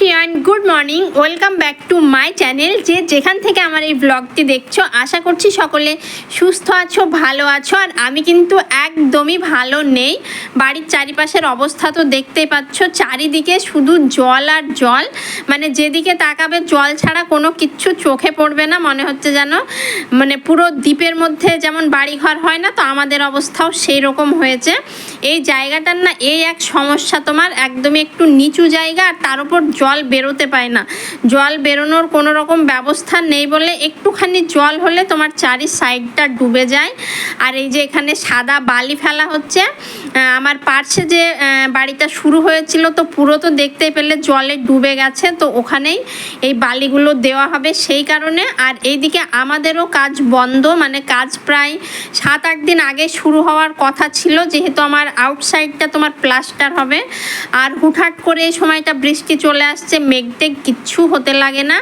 Everyone good morning, welcome back to my channel. যে যেখান থেকে আমার এই ব্লগটি দেখছ, আশা করছি সকলে সুস্থ আছো, ভালো আছো, আর আমি কিন্তু একদমই ভালো নেই। বাড়ির চারিপাশের অবস্থা তো দেখতেই পাচ্ছ, চারিদিকে শুধু জল আর জল। মানে যেদিকে তাকাবে জল ছাড়া কোনো কিচ্ছু চোখে পড়বে না, মনে হচ্ছে যেন মানে পুরো দ্বীপের মধ্যে যেমন বাড়িঘর হয় না, তো আমাদের অবস্থাও সেই রকম হয়েছে। এই জায়গাটার না এই এক সমস্যা তোমার, একদমই একটু নিচু জায়গা, আর তার উপর জল বেরোতে পায় না। জল বেরোনোর কোনো রকম ব্যবস্থা নেই বলে একটুখানি জল হলে তোমার চারি সাইডটা ডুবে যায়। আর এই যে এখানে সাদা বালি ফেলা হচ্ছে আমার পার্শ্বে যে বাড়িটা শুরু হয়েছিল তো পুরো তো দেখতে পেলে জলে ডুবে গেছে, তো ওখানেই এই বালিগুলো দেওয়া হবে সেই কারণে। আর এইদিকে আমাদেরও কাজ বন্ধ মানে কাজ প্রায় সাত আট দিন আগে শুরু হওয়ার কথা ছিল, যেহেতু আমার আউটসাইডটা তোমার প্লাস্টার হবে। আর হুটহাট করে এই সময়টা বৃষ্টি চলে আসছে মেঘটেক কিচ্ছু হতে লাগে না।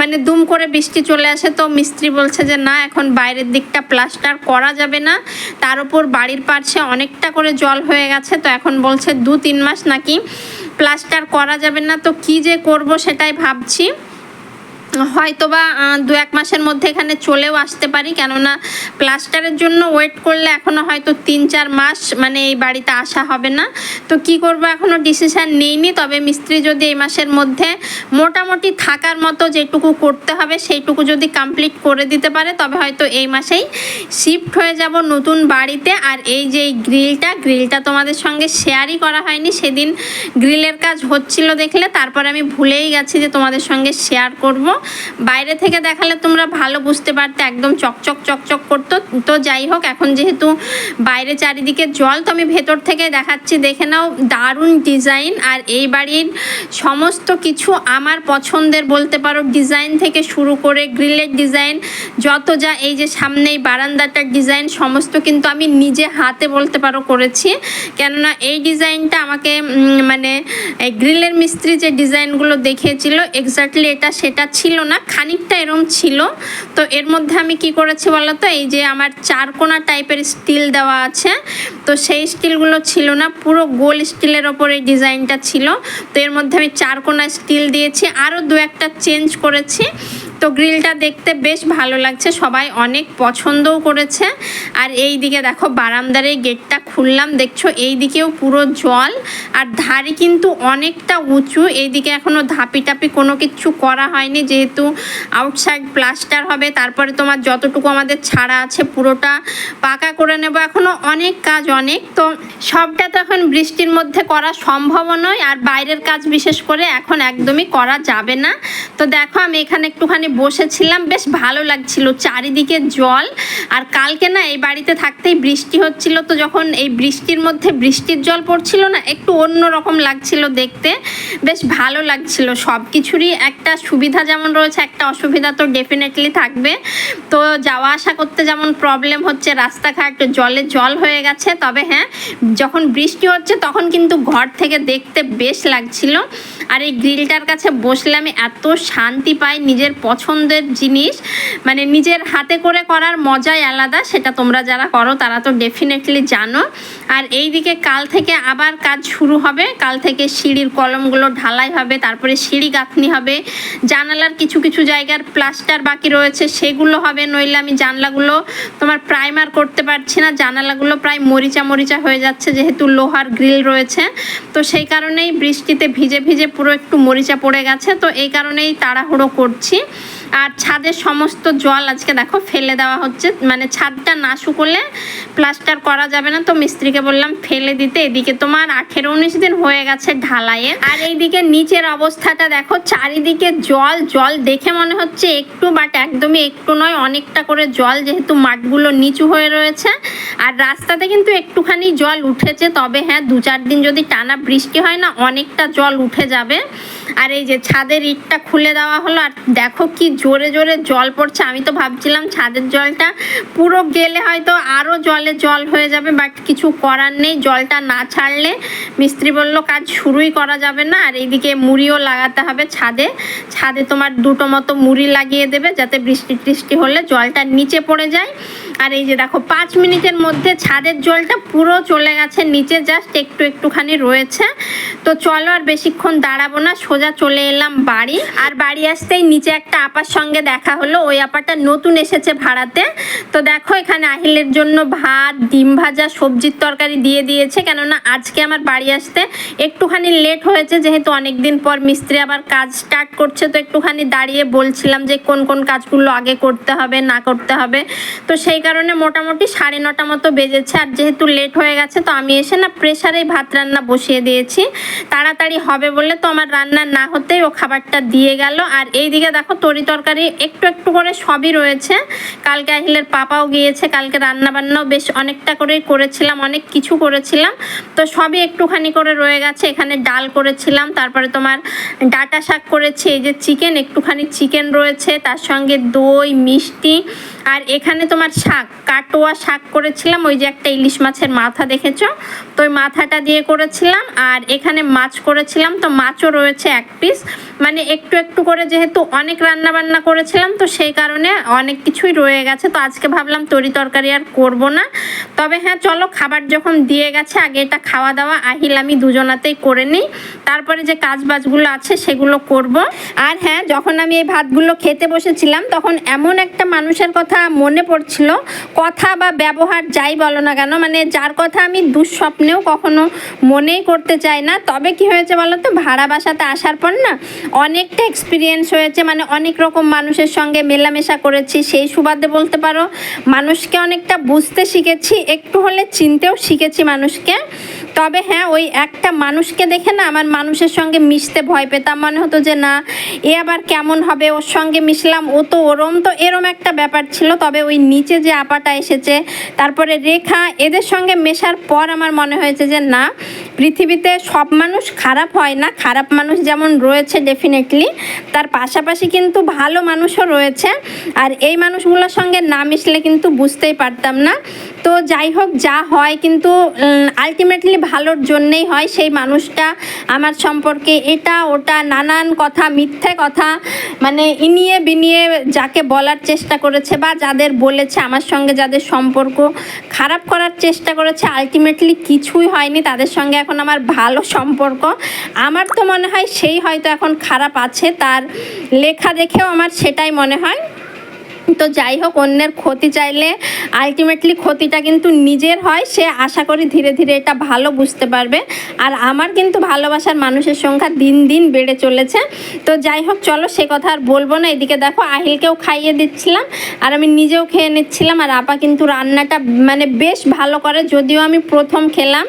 মানে দুম করে বৃষ্টি চলে আসে তো মিস্ত্রি বলছে যে, না, এখন বাইরের দিকটা প্লাস্টার করা যাবে না। তার উপর বাড়ির পাশে অনেকটা করে জল হয়ে গেছে, তো এখন বলছে দু তিন মাস নাকি প্লাস্টার করা যাবে না, তো কি যে করব সেটাই ভাবছি। হয়তো বা দু এক মাসের মধ্যে এখানে চলেও আসতে পারি। কেননা প্লাস্টারের জন্য ওয়েট করলে এখনও হয়তো তিন চার মাস মানে এই বাড়িতে আসা হবে না। তো কি করব এখনও ডিসিশান নেইনি। তবে মিস্ত্রি যদি এই মাসের মধ্যে মোটামুটি থাকার মতো যেটুকু করতে হবে, সেইটুকু যদি কমপ্লিট করে দিতে পারে, তবে হয়তো এই মাসেই শিফট হয়ে যাব নতুন বাড়িতে। আর এই যে গ্রিলটা গ্রিলটা তোমাদের সঙ্গে শেয়ারই করা হয়নি। সেদিন গ্রিলের কাজ হচ্ছিল দেখলে, তারপর আমি ভুলেই গেছি যে তোমাদের সঙ্গে শেয়ার করব। বাইরে থেকে দেখালে তোমরা ভালো বুঝতে পারতে, একদম চকচক চকচক করতো। তো যাই হোক, এখন যেহেতু বাইরে চারিদিকে জল, তো আমি ভেতর থেকে দেখাচ্ছি। দেখে নাও, দারুণ ডিজাইন। আর এই বাড়ির সমস্ত কিছু আমার পছন্দের বলতে পারো, ডিজাইন থেকে শুরু করে গ্রিলের ডিজাইন, যত যা এই যে সামনে এই বারান্দাটার ডিজাইন, সমস্ত কিন্তু আমি নিজে হাতে বলতে পারো করেছি। কেননা এই ডিজাইনটা আমাকে মানে গ্রিলের মিস্ত্রি যে ডিজাইনগুলো দেখিয়েছিল এক্স্যাক্টলি এটা সেটা ছিল না, খানিকটা এরম ছিল। তো এর মধ্যে আমি কি করেছি বলো তো? এই যে আমার চারকোনা টাইপের স্টিল দেওয়া আছে, তো সেই স্টিলগুলো ছিল না, পুরো গোল স্টিলের ওপরে ডিজাইনটা ছিল। তো এর মধ্যে আমি চারকোনা স্টিল দিয়েছি আরও দু একটা চেঞ্জ করেছি। তো গ্রিলটা দেখতে বেশ ভালো লাগছে, সবাই অনেক পছন্দও করেছে। আর এই দিকে দেখো বারান্দার এই গেটটা খুললাম, দেখছ এই দিকেও পুরো জল, আর ধারে কিন্তু অনেকটা উঁচু এইদিকে এখনও ধাপি টাপি কোনো কিছু করা হয়নি, যেহেতু আউটসাইড প্লাস্টার হবে, তারপরে তোমার যতটুকু আমাদের ছাড়া আছে পুরোটা পাকা করে নেব, এখনও অনেক কাজ অনেক, তো সবটা তো এখন বৃষ্টির মধ্যে করা সম্ভব নয়, আর বাইরের কাজ বিশেষ করে এখন একদমই করা যাবে না। তো দেখো আমি এখানে একটুখানি বসেছিলাম, বেশ ভালো লাগছিল। চারিদিকে জল, আর কালকে না এই বাড়িতে থাকতেই বৃষ্টি হচ্ছিল, তো যখন এই বৃষ্টির মধ্যে বৃষ্টির জল পড়ছিল না, একটু অন্য রকম লাগছিল দেখতে। বেশ ভালো লাগছিল সব কিছুরই একটা সুবিধা যেমন রয়েছে, একটা অসুবিধা তো ডেফিনেটলি থাকবে। তো যাওয়া আসা করতে যেমন প্রবলেম হচ্ছে, রাস্তাঘাট জলে জল হয়ে গেছে, তবে হ্যাঁ যখন বৃষ্টি হচ্ছে তখন কিন্তু ঘর থেকে দেখতে বেশ লাগছিল। আর এই গ্রিলটার কাছে বসলে আমি এত শান্তি পাই, নিজের পছন্দের জিনিস মানে নিজের হাতে করে করার মজাই আলাদা, সেটা তোমরা যারা করো, তারা তো ডেফিনেটলি জানো। আর এই দিকে কাল থেকে আবার কাজ শুরু হবে। কাল থেকে সিঁড়ির কলমগুলো ঢালাই হবে, তারপরে সিঁড়ি গাঁথনি হবে। জানালার কিছু কিছু জায়গার প্লাস্টার বাকি রয়েছে, সেগুলো হবে, নইলে আমি জানলাগুলো তোমার প্রাইমার করতে পারছি না। জানালাগুলো প্রায় মরিচা মরিচা হয়ে যাচ্ছে, যেহেতু লোহার গ্রিল রয়েছে। তো সেই কারণেই বৃষ্টিতে ভিজে ভিজে পুরো একটু মরিচা পড়ে গেছে। তো এই কারণেই তাড়াহুড়ো করছি। আর ছাদের সমস্ত জল আজকে দেখো ফেলে দেওয়া হচ্ছে। মানে ছাদটা না শুকোলে প্লাস্টার করা যাবে না। তো মিস্ত্রিকে বললাম, ফেলে দিতে। এদিকে তোমার আঠেরো উনিশ দিন হয়ে গেছে ঢালাইয়ে। আর এইদিকে নিচের অবস্থাটা দেখো, চারিদিকে জল জল দেখে মনে হচ্ছে একটু, বাট একদমই একটু নয়, অনেকটা করে জল যেহেতু মাঠগুলো নিচু হয়ে রয়েছে। আর রাস্তাতে কিন্তু একটুখানি জল উঠেছে, তবে হ্যাঁ দু চার দিন যদি টানা বৃষ্টি হয় না, অনেকটা জল উঠে যাবে। আর এই যে ছাদের ইটটা খুলে দেওয়া হলো, আর দেখো কি জোরে জোরে জল পড়ছে। আমি তো ভাবছিলাম ছাদের জলটা পুরো গেলে হয়তো আরও জলে জল হয়ে যাবে বাট কিছু করার নেই। জলটা না ছাড়লে মিস্ত্রি বলল, কাজ শুরুই করা যাবে না। আর এইদিকে মুড়িও লাগাতে হবে ছাদে। ছাদে তোমার দুটো মতো মুড়ি লাগিয়ে দেবে, যাতে বৃষ্টি টিষ্টি হলে জলটা নিচে পড়ে যায়। আর এই যে দেখো, পাঁচ মিনিটের মধ্যে ছাদের জলটা পুরো চলে গেছে, নিচে জাস্ট একটু একটুখানি রয়েছে। তো চলো আর বেশিক্ষণ দাঁড়াবো না, সোজা চলে এলাম বাড়ি। আর বাড়ি আসতেই নিচে একটা আপার সঙ্গে দেখা হলো, ওই আপাটা নতুন এসেছে ভাড়াতে। তো দেখো, এখানে আহিলের জন্য ভাত, ডিম ভাজা, সবজির তরকারি দিয়ে দিয়েছে, কেননা আজকে আমার বাড়ি আসতে একটুখানি লেট হয়েছে, যেহেতু অনেক দিন পর মিস্ত্রি আবার কাজ স্টার্ট করছে, তো একটুখানি দাঁড়িয়ে বলছিলাম যে কোন কোন কাজগুলো আগে করতে হবে, না করতে হবে। তো সেই কারণে মোটামুটি সাড়ে নটা মতো বেজেছে, আর যেহেতু লেট হয়ে গেছে, তো আমি এসে না প্রেশারেই ভাত রান্না বসিয়ে দিয়েছি। তাড়াতাড়ি হবে বলে তো আমার রান্না না হতেই ও খাবারটা দিয়ে গেল। আর এইদিকে দেখো তরি তরকারি একটু একটু করে সবই রয়েছে। কালকে আহিলের পাপাও গিয়েছে, কালকে রান্না বান্নাও বেশ অনেকটা করেই করেছিলাম, অনেক কিছু করেছিলাম। তো সবই একটুখানি করে রয়ে গেছে, এখানে ডাল করেছিলাম, তারপরে তোমার ডাটা শাক করেছি, এই যে চিকেন একটুখানি চিকেন রয়েছে, তার সঙ্গে দই, মিষ্টি আর এখানে তোমার শাক, কাটোয়া শাক করেছিলাম, ওই যে একটা ইলিশ মাছের মাথা দেখেছ? তো ওই মাথাটা দিয়ে করেছিলাম, আর এখানে মাছ করেছিলাম, তো মাছও রয়েছে এক পিস মানে একটু একটু করে যেহেতু অনেক রান্না বান্না করেছিলাম, তো সেই কারণে অনেক কিছুই রয়ে গেছে। তো আজকে ভাবলাম তরি তরকারি আর করব না। তবে হ্যাঁ চলো খাবার যখন দিয়ে গেছে, আগে এটা খাওয়া দাওয়া, আহিল আমি দুজনাতেই করে নিই। তারপরে যে কাজ বাজগুলো আছে, সেগুলো করব। আর হ্যাঁ যখন আমি এই ভাতগুলো খেতে বসেছিলাম, তখন এমন একটা মানুষের কথা মনে পড়ছিল, কথা বা ব্যবহার যাই বলো না কেন মানে যার কথা আমি দুঃস্বপ্নেও কখনো মনেই করতে চাই না, তবে কি হয়েছে বলো তো, ভাড়া বাসাতে আসার পর না অনেকটা এক্সপিরিয়েন্স হয়েছে মানে অনেক রকম মানুষের সঙ্গে মেলামেশা করেছি, সেই সুবাদে বলতে পারো, মানুষকে অনেকটা বুঝতে শিখেছি, একটু হলে চিনতেও শিখেছি মানুষকে। তবে হ্যাঁ ওই একটা মানুষকে দেখে না আমার মানুষের সঙ্গে মিশতে ভয় পেতাম। মনে হতো যে না, এ আবার কেমন হবে? ওর সঙ্গে মিশলাম, ও তো ওরম তো এরম একটা ব্যাপার ছিল। তবে ওই নিচে যে আপাটা এসেছে, তারপরে রেখা, এদের সঙ্গে মেশার পর আমার মনে হয়েছে যে না পৃথিবীতে সব মানুষ খারাপ হয় না, খারাপ মানুষ যেমন রয়েছে ডেফিনেটলি তার পাশাপাশি কিন্তু ভালো মানুষও রয়েছে। আর এই মানুষগুলোর সঙ্গে না মিশলে কিন্তু বুঝতেই পারতাম না। তো যাই হোক, যা হয় কিন্তু আলটিমেটলি ভালোর জন্যেই হয় সেই মানুষটা। আমার সম্পর্কে এটা, ওটা, নানান কথা, মিথ্যে কথা মানে ইনিয়ে বিনিয়ে যাকে বলার চেষ্টা করেছে বা যাদের বলেছে, আমার সঙ্গে যাদের সম্পর্ক খারাপ করার চেষ্টা করেছে আলটিমেটলি কিছুই হয়নি, তাদের সঙ্গে এখন আমার ভালো সম্পর্ক। আমার তো মনে হয় সেই হয়তো এখন খারাপ আছে। তার লেখা দেখেও আমার সেটাই মনে হয়। তো যাই হোক, অন্যের ক্ষতি চাইলে আলটিমেটলি ক্ষতিটা কিন্তু নিজের হয়। সে আশা করি ধীরে ধীরে এটা ভালো বুঝতে পারবে। আর আমার কিন্তু ভালোবাসার মানুষের সংখ্যা দিন দিন বেড়ে চলেছে। তো যাই হোক, চলো সে কথা আর বলব না। এদিকে দেখো, আহিলকেও খাইয়ে দিচ্ছিলাম আর আমি নিজেও খেয়ে নিচ্ছিলাম। আর আপা কিন্তু রান্নাটা মানে বেশ ভালো করে, যদিও আমি প্রথম খেলাম।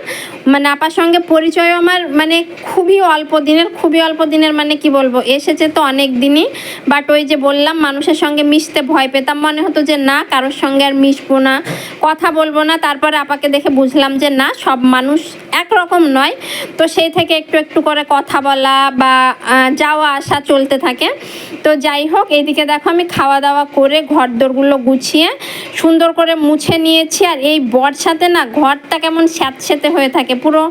মানে আপার সঙ্গে পরিচয় আমার মানে খুবই অল্প দিনের, খুবই অল্প দিনের মানে কি বলব, এসেছে তো অনেক দিনই। বাট ওই যে বললাম, মানুষের সঙ্গে মিশতে ভয় পেতাম মনে হতো যে না, কারোর সঙ্গে আর মিশবো না, কথা বলব না। তারপরে আপাকে দেখে বুঝলাম যে না, সব মানুষ একরকম নয়। তো সেই থেকে একটু একটু করে কথা বলা বা যাওয়া আসা চলতে থাকে। তো যাই হোক, এইদিকে দেখো আমি খাওয়া দাওয়া করে ঘর দোরগুলো গুছিয়ে সুন্দর করে মুছে নিয়েছি। আর এই বর্ষাতে না ঘরটা কেমন স্যাঁতস্যাঁতে হয়ে থাকে, পুরো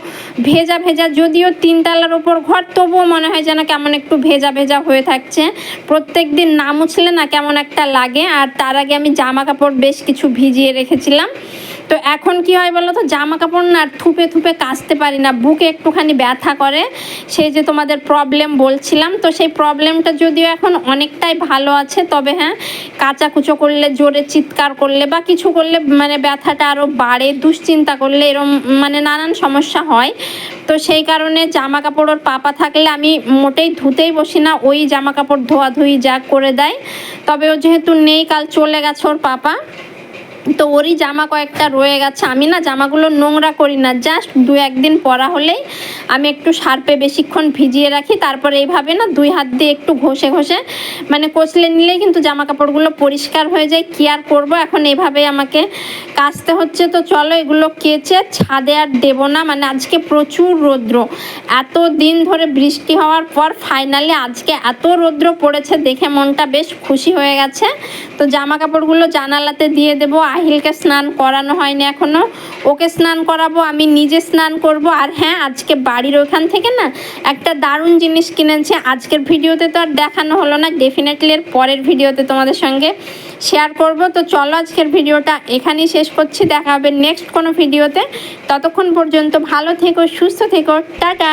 ভেজা ভেজা। যদিও তিনতলার ওপর ঘর, তবুও মনে হয় যেন কেমন একটু ভেজা ভেজা হয়ে থাকছে। প্রত্যেক দিন না মুছলে না কেমন একটা লাগে। আর তার আগে আমি জামা কাপড় বেশ কিছু ভিজিয়ে রেখেছিলাম। তো এখন কি হয় বলো তো? জামা কাপড় না থুপে থুপে কাচতে পারি না, বুকে একটুখানি ব্যথা করে। সেই যে তোমাদের প্রবলেম বলছিলাম, তো সেই প্রবলেমটা যদিও এখন অনেকটাই ভালো আছে, তবে হ্যাঁ কাঁচা কুচো করলে, জোরে চিৎকার করলে বা কিছু করলে মানে ব্যথাটা আরও বাড়ে, দুশ্চিন্তা করলে এরম মানে নানান সমস্যা হয়। তো সেই কারণে জামা কাপড় ওর পাপা থাকলে আমি মোটেই ধুতেই বসি না, ওই জামা কাপড় ধোয়াধুয়ি যা করে দেয়। তবে ও যেহেতু নেই, কাল চলে গেছে ওর পাপা। তো ওরই জামা কয়েকটা রয়ে গেছে। আমি না জামাগুলো নোংরা করি না, জাস্ট দু একদিন পরা হলেই আমি একটু সার্পে বেশিক্ষণ ভিজিয়ে রাখি, তারপরে এইভাবে না দুই হাত দিয়ে একটু ঘষে ঘষে মানে কষলে নিলেই কিন্তু জামা কাপড়গুলো পরিষ্কার হয়ে যায়। কি আর করব? এখন এভাবে আমাকে কাচতে হচ্ছে। তো চলো এগুলো কেচে ছাদে আর দেবো না মানে আজকে প্রচুর রৌদ্র। এত দিন ধরে বৃষ্টি হওয়ার পর ফাইনালি আজকে এত রৌদ্র পড়েছে দেখে মনটা বেশ খুশি হয়ে গেছে। তো জামা কাপড়গুলো জানালাতে দিয়ে দেবো। আহিলকে স্নান করানো হয়নি এখনও। ওকে স্নান করাবো, আমি নিজে স্নান করব। আর হ্যাঁ আজকে বাড়ির ওখান থেকে না একটা দারুণ জিনিস কিনেছে। আজকের ভিডিওতে তো আর দেখানো হলো না। ডেফিনেটলি এর পরের ভিডিওতে তোমাদের সঙ্গে শেয়ার করব। তো চলো আজকের ভিডিওটা এখানেই শেষ করছি। দেখা হবে নেক্সট কোনো ভিডিওতে। ততক্ষণ পর্যন্ত ভালো থেকো, সুস্থ থেকো। টাটা!